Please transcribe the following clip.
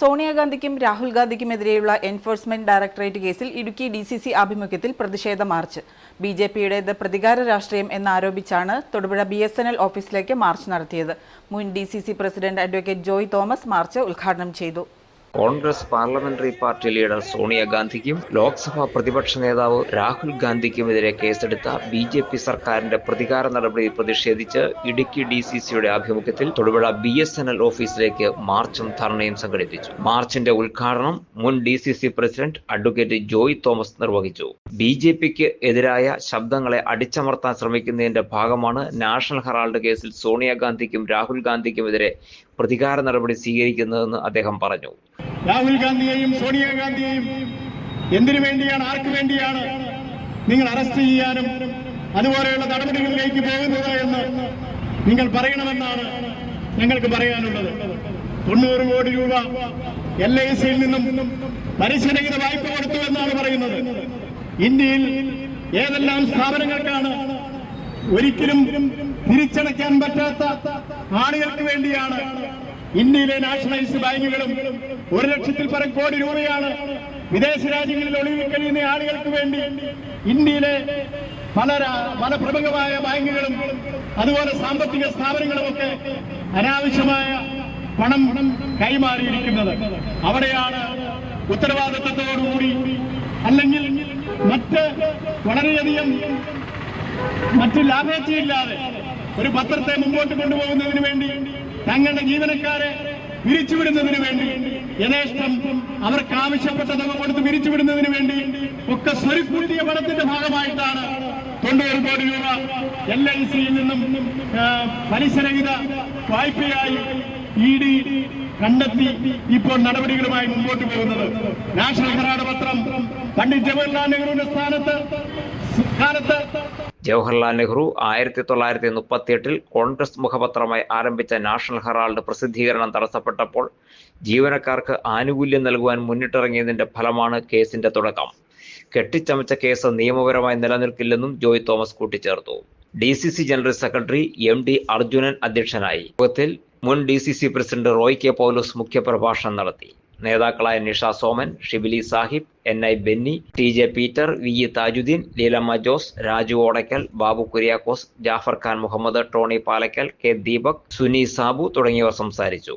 സോണിയാഗാന്ധിക്കും രാഹുൽ ഗാന്ധിക്കുമെതിരെയുള്ള enforcement directorate കേസിൽ Idukki D C C ആഭിമുഖ്യത്തിൽ പ്രതിഷേധ മാർച്ച്. ബി ജെ പിയുടേത് പ്രതികാര രാഷ്ട്രീയം എന്നാരോപിച്ചാണ് Thodupuzha B S N L ഓഫീസിലേക്ക് മാർച്ച് നടത്തിയത്. മുൻ D C C president advocate Joy Thomas march ഉദ്ഘാടനം ചെയ്തു. കോൺഗ്രസ് പാർലമെന്ററി പാർട്ടി ലീഡർ സോണിയാഗാന്ധിക്കും ലോക്സഭാ പ്രതിപക്ഷ നേതാവ് രാഹുൽ ഗാന്ധിക്കുമെതിരെ കേസെടുത്ത ബി ജെ പി സർക്കാരിന്റെ പ്രതികാര നടപടി പ്രതിഷേധിച്ച് ഇടുക്കി ഡി സി സിയുടെ ആഭിമുഖ്യത്തിൽ Thodupuzha B S N L ഓഫീസിലേക്ക് മാർച്ചും ധർണയും സംഘടിപ്പിച്ചു. മാർച്ചിന്റെ ഉദ്ഘാടനം മുൻ D C C president advocate Joy Thomas നിർവഹിച്ചു. ബി ജെ പിക്ക് എതിരായ ശബ്ദങ്ങളെ അടിച്ചമർത്താൻ ശ്രമിക്കുന്നതിന്റെ ഭാഗമാണ് നാഷണൽ ഹെറാൾഡ് കേസിൽ സോണിയാഗാന്ധിക്കും രാഹുൽ ഗാന്ധിക്കുമെതിരെ പ്രതികാര നടപടി സ്വീകരിക്കുന്നതെന്ന് അദ്ദേഹം പറഞ്ഞു. രാഹുൽ ഗാന്ധിയെയും സോണിയാഗാന്ധിയെയും എന്തിനു വേണ്ടിയാണ് ആർക്ക് വേണ്ടിയാണ് നിങ്ങൾ അറസ്റ്റ് ചെയ്യാനും അതുപോലെയുള്ള നടപടികളിലേക്ക് പോകുന്നത് എന്ന് നിങ്ങൾ പറയണമെന്നാണ് ഞങ്ങൾക്ക് പറയാനുള്ളത്. തൊണ്ണൂറ് കോടി രൂപ എൽ ഐ സിയിൽ നിന്നും പലിശരഹിത വായ്പ കൊടുത്തു എന്നാണ് പറയുന്നത്. ഇന്ത്യയിൽ ഏതെല്ലാം സ്ഥാപനങ്ങൾക്കാണ് ഒരിക്കലും തിരിച്ചടയ്ക്കാൻ പറ്റാത്ത ആളുകൾക്ക് വേണ്ടിയാണ് ഇന്ത്യയിലെ നാഷണലൈസ്ഡ് ബാങ്കുകളും ഒരു ലക്ഷത്തിൽ പരം കോടി രൂപയാണ് വിദേശ രാജ്യങ്ങളിൽ ഒളിവിൽ കഴിയുന്ന ആളുകൾക്ക് വേണ്ടി ഇന്ത്യയിലെ പല പല പ്രമുഖമായ ബാങ്കുകളും അതുപോലെ സാമ്പത്തിക സ്ഥാപനങ്ങളുമൊക്കെ അനാവശ്യമായ പണം കൈമാറിയിരിക്കുന്നത്. അവിടെയാണ് ഉത്തരവാദിത്തത്തോടുകൂടി അല്ലെങ്കിൽ മറ്റ് വളരെയധികം മറ്റ് ലാഭേച്ഛയില്ലാതെ ഒരു പത്രത്തെ മുമ്പോട്ട് കൊണ്ടുപോകുന്നതിന് വേണ്ടി തങ്ങളുടെ ജീവനക്കാരെ പിരിച്ചുവിടുന്നതിന് വേണ്ടി യഥേഷ്ടം അവർക്ക് ആവശ്യപ്പെട്ട തുക കൊടുത്ത് പിരിച്ചുവിടുന്നതിന് വേണ്ടി ഒക്കെ സ്വരുക്കൂട്ടിയ പണത്തിന്റെ ഭാഗമായിട്ടാണ് തൊണ്ണൂറ് കോടി രൂപ എൽ ഐ സിയിൽ നിന്നും പലിശരഹിത വായ്പയായി ഇ ഡി കണ്ടെത്തി ഇപ്പോൾ നടപടികളുമായി മുമ്പോട്ട് പോകുന്നത്. നാഷണൽ ഹെറാഡ് പത്രം പണ്ഡിറ്റ് ജവഹർലാൽ നെഹ്റുവിന്റെ സ്ഥാനത്ത് കാലത്ത് ജവഹർലാൽ നെഹ്റു ആയിരത്തി തൊള്ളായിരത്തി മുപ്പത്തിയെട്ടിൽ കോൺഗ്രസ് മുഖപത്രമായി ആരംഭിച്ച നാഷണൽ ഹെറാൾഡ് പ്രസിദ്ധീകരണം തടസ്സപ്പെട്ടപ്പോൾ ജീവനക്കാർക്ക് ആനുകൂല്യം നൽകുവാൻ മുന്നിട്ടിറങ്ങിയതിന്റെ ഫലമാണ് കേസിന്റെ തുടക്കം. കെട്ടിച്ചമച്ച കേസ് നിയമപരമായി നിലനിൽക്കില്ലെന്നും ജോയ് തോമസ് കൂട്ടിച്ചേർത്തു. D C C general secretary M D Arjunan അധ്യക്ഷനായി. യോഗത്തിൽ മുൻ D C C president Roy K Paulose മുഖ്യപ്രഭാഷണം നടത്തി. നേതാക്കളായ Nisha Soman Shibili Sahib N I Benny T J Peter V E Thajudheen Leelamma Jose Raju Odackal Babu Kuriakose Jaffar Khan Muhammad Tony Palackal K Deepak Suni Sabu തുടങ്ങിയവർ സംസാരിച്ചു.